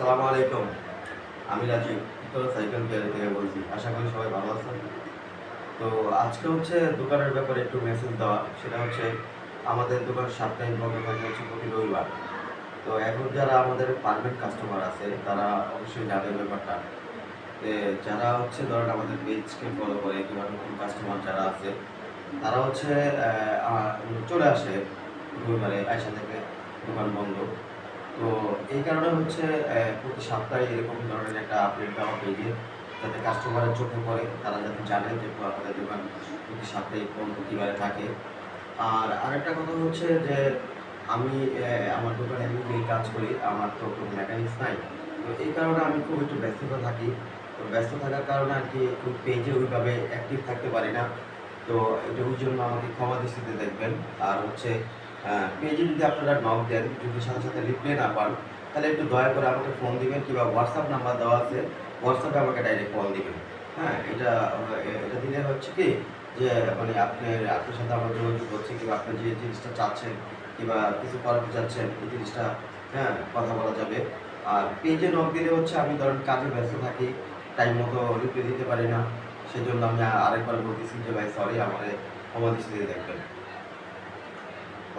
সালামু আলাইকুম। আমি রাজীব উত্তর সাইকেল কেয়ার থেকে বলছি। আশা করি সবাই ভালো আছেন। তো আজকে হচ্ছে দোকানের ব্যাপারে একটু মেসেজ দেওয়া। সেটা হচ্ছে আমাদের দোকান সাপ্তাহিক বন্ধ থাকে হচ্ছে প্রতি রবিবার। তো এখন যারা আমাদের পারমানেন্ট কাস্টমার আছে, তারা অবশ্যই জানে ব্যাপারটা। যারা হচ্ছে ধরেন আমাদের পেজকে ফলো করে, কিংবা নতুন কাস্টমার যারা আছে, তারা হচ্ছে চলে আসে রবিবারে, আয়সা থেকে দোকান বন্ধ। তো এই কারণে হচ্ছে প্রতি সপ্তাহে এরকম ধরনের একটা আপডেট দেওয়া পেজে যাতে কাস্টমারের চোখে পড়ে, তারা যাতে জানে যে আপনাদের দোকান প্রতি সপ্তাহে কোন প্রতিবারে থাকে। আর আরেকটা কথা হচ্ছে যে, আমি আমার দোকানে এমনি কাজ করি, আমার তো কোনো মেকানিক্স নাই। তো এই কারণে আমি খুব একটু ব্যস্ততা থাকি। তো ব্যস্ত থাকার কারণে আর কি খুব পেজে ওইভাবে অ্যাক্টিভ থাকতে পারি না। তো এটা ওই জন্য আমাকে ক্ষমা দৃষ্টিতে দেখবেন। আর হচ্ছে পেজে যদি আপনারা নক দেন, যদি সাথে সাথে রিপ্লাই না পান, তাহলে একটু দয়া করে আমাকে ফোন দিবেন কিংবা হোয়াটসঅ্যাপ নাম্বার দেওয়া আছে হোয়াটসঅ্যাপে আমাকে ডাইরেক্ট ফোন দিবেন। হ্যাঁ এটা এটা দিলে হচ্ছে কি, যে মানে আপনি আপনার সাথে আমার যোগাযোগ হচ্ছে কিংবা আপনি যে জিনিসটা চাচ্ছেন কিংবা কিছু করাতে চাচ্ছেন, এই জিনিসটা হ্যাঁ কথা বলা যাবে। আর পেজে নক দিলে হচ্ছে আমি ধরেন কাজে ব্যস্ত থাকি টাইম মতো রিপ্লাই দিতে পারি না, সেজন্য আমি আরেকবার বলতেছি যে, ভাই সরি আমার ক্ষমা দৃষ্টিতে দেখবেন।